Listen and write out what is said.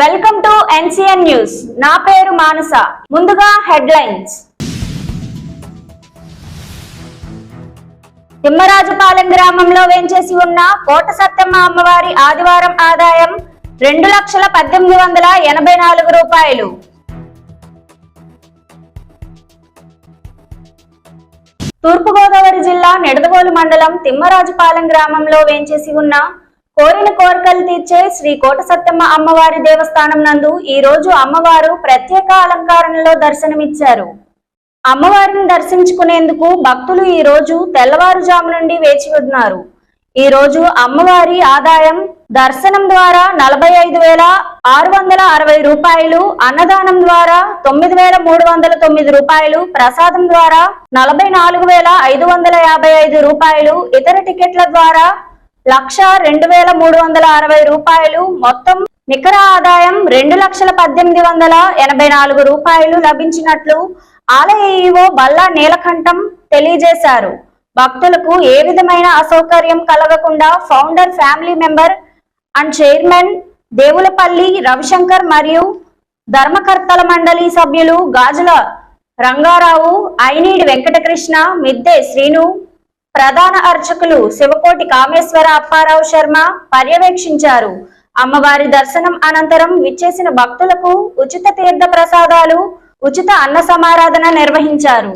Welcome to NCN news. నా పేరు మానస. ముందుగా హెడ్లైన్స్. తిమ్మరాజుపాలెం గ్రామంలో వేంచేసి ఉన్న కోట సత్తమ్మ అమ్మవారి ఆదివారం ఆదాయం రెండు లక్షల పద్దెనిమిది వందల ఎనభై నాలుగు రూపాయలు. తూర్పుగోదావరి జిల్లా నిడదవోలు మండలం తిమ్మరాజుపాలెం గ్రామంలో వేంచేసి ఉన్న కోరిన కోరికలు తీర్చే శ్రీ కోట సత్తమ్మ అమ్మవారి దేవస్థానం నందు ఈ రోజు అమ్మవారు ప్రత్యేక అలంకారంలో దర్శనమిచ్చారు. అమ్మవారిని దర్శించుకునేందుకు భక్తులు ఈ రోజు తెల్లవారుజాము నుండి వేచి ఉన్నారు. ఈ రోజు అమ్మవారి ఆదాయం దర్శనం ద్వారా నలభై ఐదు వేల ఆరు వందల అరవై రూపాయలు అన్నదానం ద్వారా తొమ్మిది వేల మూడు వందల తొమ్మిది రూపాయలు ప్రసాదం ద్వారా నలభై నాలుగు వేల ఐదు వందల యాభై ఐదు రూపాయలు ఇతర టికెట్ల ద్వారా లక్ష రెండు వేల మూడు వందల అరవై రూపాయలు. మొత్తం నికర ఆదాయం రెండు లక్షల పద్దెనిమిది వందల ఎనభై నాలుగు రూపాయలు లభించినట్లు ఆలయ ఈవో బల్లా నీలకంఠం తెలియజేశారు. భక్తులకు ఏ విధమైన అసౌకర్యం కలగకుండా founder family member and chairman Devulapalli Ravishankar మరియు ధర్మకర్తల మండలి సభ్యులు గాజుల రంగారావు ఐనీడి వెంకటకృష్ణ మిద్దె శ్రీను ప్రధాన అర్చకులు శివకోటి కామేశ్వర అప్పారావు శర్మ పర్యవేక్షించారు. అమ్మవారి దర్శనం అనంతరం విచ్చేసిన భక్తులకు ఉచిత తీర్థ ప్రసాదాలు ఉచిత అన్న సమారాధన నిర్వహించారు.